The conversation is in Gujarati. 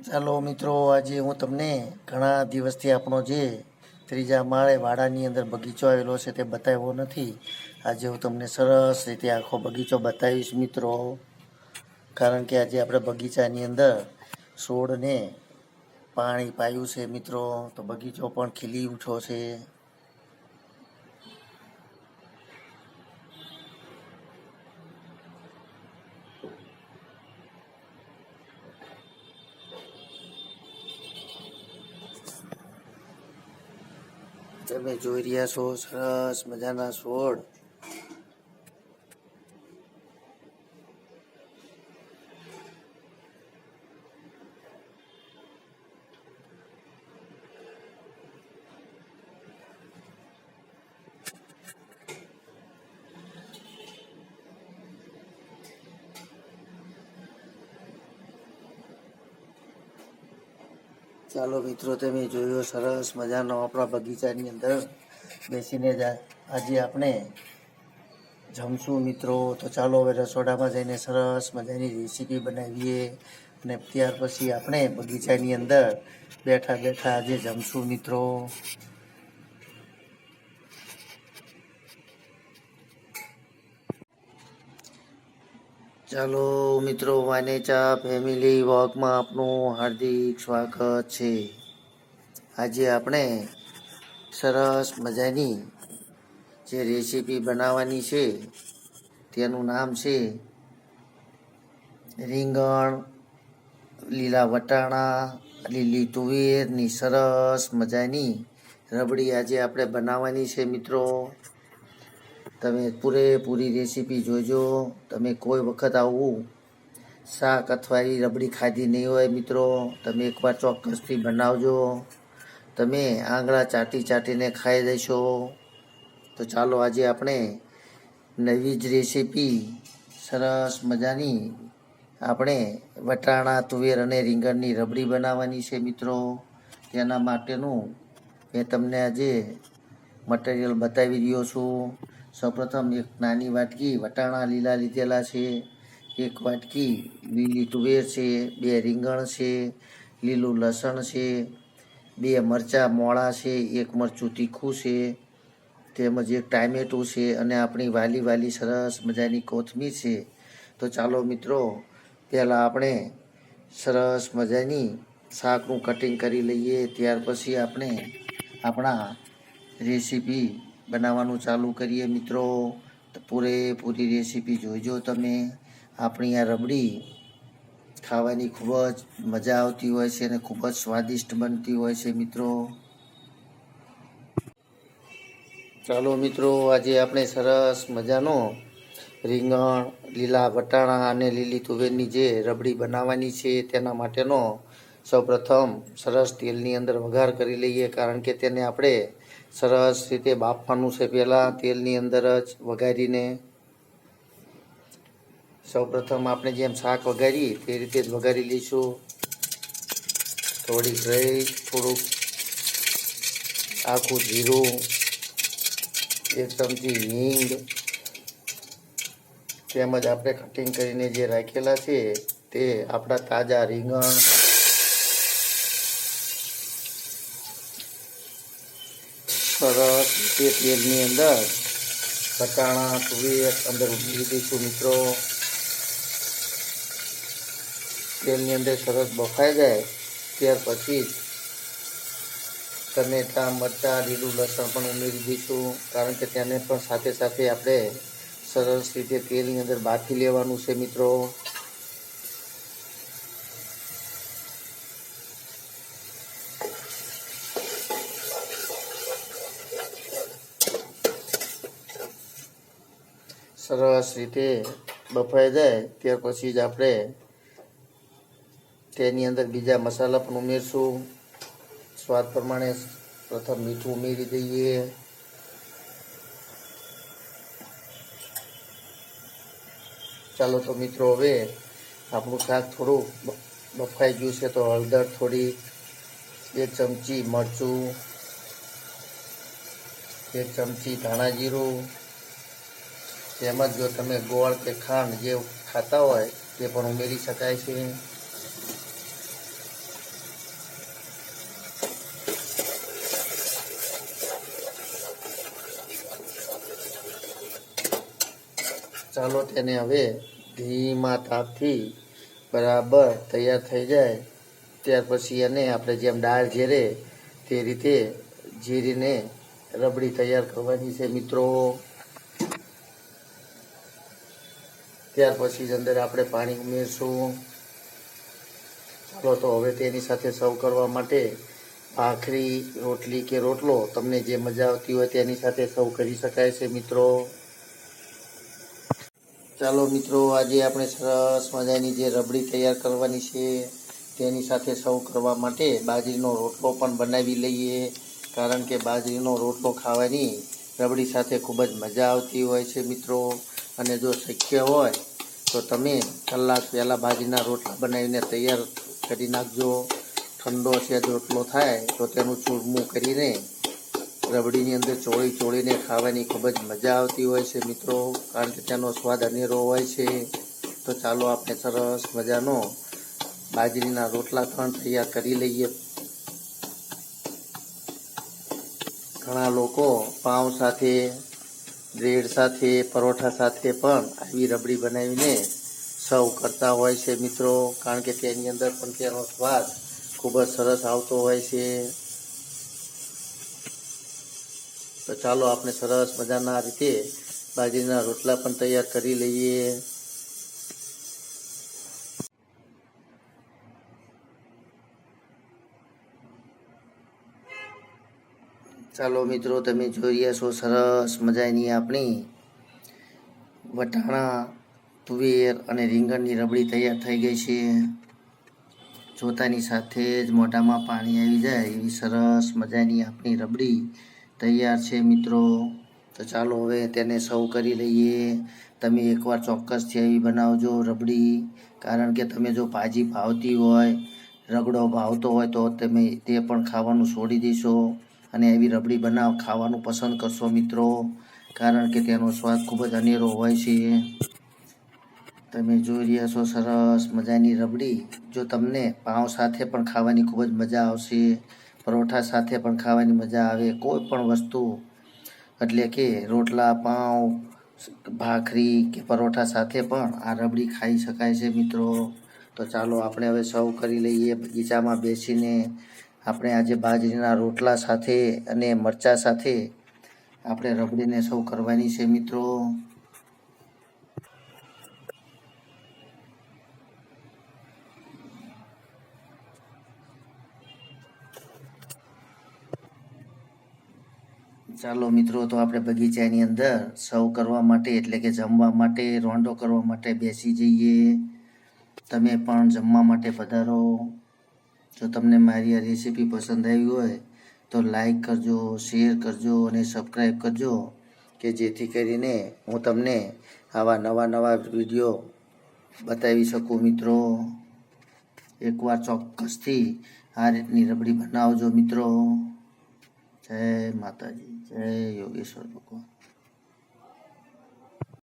ચાલો મિત્રો, આજે હું તમને ઘણા દિવસથી આપણો જે ત્રીજા માળે વાડાની અંદર બગીચો આવેલો છે તે બતાવ્યો નથી. આજે હું તમને સરસ રીતે આખો બગીચો બતાવીશ મિત્રો. કારણ કે આજે આપણે બગીચાની અંદર છોડને પાણી પાયું છે મિત્રો. તો બગીચો પણ ખીલી ઉઠ્યો છે. તમે જોઈ રહ્યા છો સરસ મજાના છોડ. ચાલો મિત્રો તમે જોયો, સરસ મજાનો આપણા બગીચાની અંદર બેસીને જ આજે આપણે જમશું મિત્રો. તો ચાલો હવે રસોડામાં જઈને સરસ મજાની રેસીપી બનાવીએ અને ત્યાર પછી આપણે બગીચાની અંદર બેઠા બેઠા આજે જમશું મિત્રો. ચાલો મિત્રો વાનેચા ફેમિલી વોકમાં આપનું હાર્દિક સ્વાગત છે. આજે આપણે સરસ મજાની જે રેસીપી બનાવવાની છે, તેનું નામ છે રીંગણ, લીલા વટાણા, લીલી તુવેરની સરસ મજાની રબડી આજે આપણે બનાવવાની છે મિત્રો. તમે પૂરેપૂરી રેસીપી જોજો. તમે કોઈ વખત આવું શાક અથવા એ રબડી ખાધી નહીં હોય મિત્રો, તમે એકવાર ચોક્કસથી બનાવજો. તમે આંગળા ચાટી ચાટીને ખાઈ દેશો તો ચાલો આજે આપણે નવી જ રેસીપી, સરસ મજાની આપણે વટાણા, તુવેર અને રીંગણની રબડી બનાવવાની છે મિત્રો. તેના માટેનું મેં તમને આજે મટીરિયલ બતાવી રહ્યો છું. સૌપ્રથમ એક નાની વાટકી વટાણા લીલા લીધેલા છે, એક વાટકી લીલી તુવેર છે, બે રીંગણ છે, લીલું લસણ છે, બે મરચાં મોળા છે, એક મરચું તીખું છે, તેમજ એક ટામેટું છે અને આપણી વાલી વાલી સરસ મજાની કોથમીર છે. તો ચાલો મિત્રો, પહેલાં આપણે સરસ મજાની શાકનું કટિંગ કરી લઈએ, ત્યાર પછી આપણે આપણા રેસીપી બનાવવાનું ચાલુ કરીએ મિત્રો. પૂરેપૂરી રેસીપી જોઈજો તમે. આપણી આ રબડી ખાવાની ખૂબ જ મજા આવતી હોય છે અને ખૂબ જ સ્વાદિષ્ટ બનતી હોય છે મિત્રો. ચાલો મિત્રો, આજે આપણે સરસ મજાનો રીંગણ, લીલા વટાણા અને લીલી તુવેરની જે રબડી બનાવવાની છે તેના માટેનો સૌપ્રથમ સરસ તેલની અંદર વઘાર કરી લઈએ. કારણ કે તેને આપણે સરસ રીતે બાફવાનું છે પહેલાં તેલની અંદર જ વઘારીને. સૌપ્રથમ આપણે જેમ શાક વઘારીએ તે રીતે જ વઘારી લઈશું. થોડીક રહી, થોડુંક આખું જીરું, એક ચમચી હિંગ, તેમજ આપણે કટિંગ કરીને જે રાખેલા છે તે આપણા તાજા રીંગણ સરસ રીતે તેલની અંદર વટાણા તુવેર, અંદર ઉમેરી દઈશું મિત્રો. તેલની અંદર સરસ બફાઈ જાય. ત્યાર પછી ટમેટા, મરચાં, લીલું લસણ પણ ઉમેરી દઈશું કારણ કે તેને પણ સાથે સાથે આપણે સરસ રીતે તેલની અંદર બાફી લેવાનું છે મિત્રો. સરસ રીતે બફાઈ જાય, ત્યાર પછી જ આપણે તેની અંદર બીજા મસાલા પણ ઉમેરશું. સ્વાદ પ્રમાણે પ્રથમ મીઠું ઉમેરી દઈએ. ચાલો તો મિત્રો, હવે આપણું શાક થોડું બફાઈ ગયું છે, તો હળદર થોડી એક ચમચી મરચું એક ચમચી ધાણા જીરું તેમજ જો તમે ગોળ કે ખાંડ જે ખાતા હોય તે પણ ઉમેરી શકાય છે. ચાલો તેને હવે ધીમા તાપથી બરાબર તૈયાર થઈ જાય. ત્યાર પછી એને આપણે જેમ દાળ ઝેરે તે રીતે જીરીને રબડી તૈયાર કરવાની છે મિત્રો. ત્યાર પછી જ અંદર આપણે પાણી ઉમેરશું. ચાલો તો હવે તેની સાથે સર્વ કરવા માટે ભાખરી, રોટલી કે રોટલો તમને જે મજા આવતી હોય તેની સાથે સર્વ કરી શકાય છે મિત્રો. ચાલો મિત્રો, આજે આપણે સરસ મજાની જે રબડી તૈયાર કરવાની છે તેની સાથે સર્વ કરવા માટે બાજરીનો રોટલો પણ બનાવી લઈએ. કારણ કે બાજરીનો રોટલો ખાવાની રબડી સાથે ખૂબ જ મજા આવતી હોય છે મિત્રો. અને જો શક્ય હોય તો તમે કલાક પહેલાં બાજરીના રોટલા બનાવીને તૈયાર કરી નાખજો. ઠંડો છે રોટલો થાય તો તેનું ચૂરમું કરીને રબડીની અંદર ચોળી ચોળીને ખાવાની ખૂબ જ મજા આવતી હોય છે મિત્રો, કારણ કે તેનો સ્વાદ અનેરો હોય છે. તો ચાલો આપણે સરસ મજાનો બાજરીના રોટલા પણ તૈયાર કરી લઈએ. ઘણા લોકો પાઉં સાથે બ્રેડ સાથે, પરોઠા સાથે પણ આવી રબડી બનાવીને સર્વ કરતા હોય છે મિત્રો. કારણ કે તેની અંદર પણ તેનો સ્વાદ ખૂબ જ સરસ આવતો હોય છે. તો ચાલો આપણે સરસ મજાના રીતે બાજરીના રોટલા પણ તૈયાર કરી લઈએ. ચાલો મિત્રો, તમે જોઈ રહ્યા છો સરસ મજાની આપણી વટાણા, તુવેર અને રીંગણની રબડી તૈયાર થઈ ગઈ છે. જોતાની સાથે જ મોઢામાં પાણી આવી જાય એવી સરસ મજાની આપણી રબડી તૈયાર છે મિત્રો. તો ચાલો હવે તેને સર્વ કરી લઈએ. તમે એકવાર ચોક્કસથી આવી બનાવજો રબડી, કારણ કે તમે જો ભાજી ભાવતી હોય, રગડો ભાવતો હોય તો તમે તે પણ ખાવાનું છોડી દેશો. અને એવી રબડી બનાવ ખાવાનું પસંદ કરશો મિત્રો, કારણ કે તેનો સ્વાદ ખૂબ જ અનેરો હોય છે. તમે જોઈ રહ્યા છો, સરસ મજાની રબડી. જો તમને પાઉં સાથે પણ ખાવાની ખૂબ જ મજા આવશે, પરોઠા સાથે પણ ખાવાની મજા આવે, કોઈ પણ વસ્તુ, એટલે કે રોટલા, પાઉં, ભાખરી કે પરોઠા સાથે પણ આ રબડી ખાઈ શકાય છે મિત્રો. તો ચાલો આપણે હવે સર્વ કરી લઈએ, બગીચામાં બેસીને આપણે આજે બાજરીના રોટલા સાથે અને મરચા સાથે આપણે રબડીને સૌ કરવાની છે મિત્રો. ચાલો મિત્રો, તો આપણે બગીચાની અંદર સર્વ કરવા માટે એટલે કે જમવા માટે, રોંડો કરવા માટે બેસી જઈએ. તમે પણ જમવા માટે પધારો. જો તમને મારી આ રેસીપી પસંદ આવી હોય, તો લાઈક કરજો શેર કરજો અને સબસ્ક્રાઈબ કરજો, કે જેથી કરીને હું તમને આવા નવા નવા વીડિયો બતાવી શકું. મિત્રો, એકવાર ચોક્કસથી આ રીતની રબડી બનાવજો મિત્રો. જય માતાજી, જય યોગેશ્વર ભગવાન.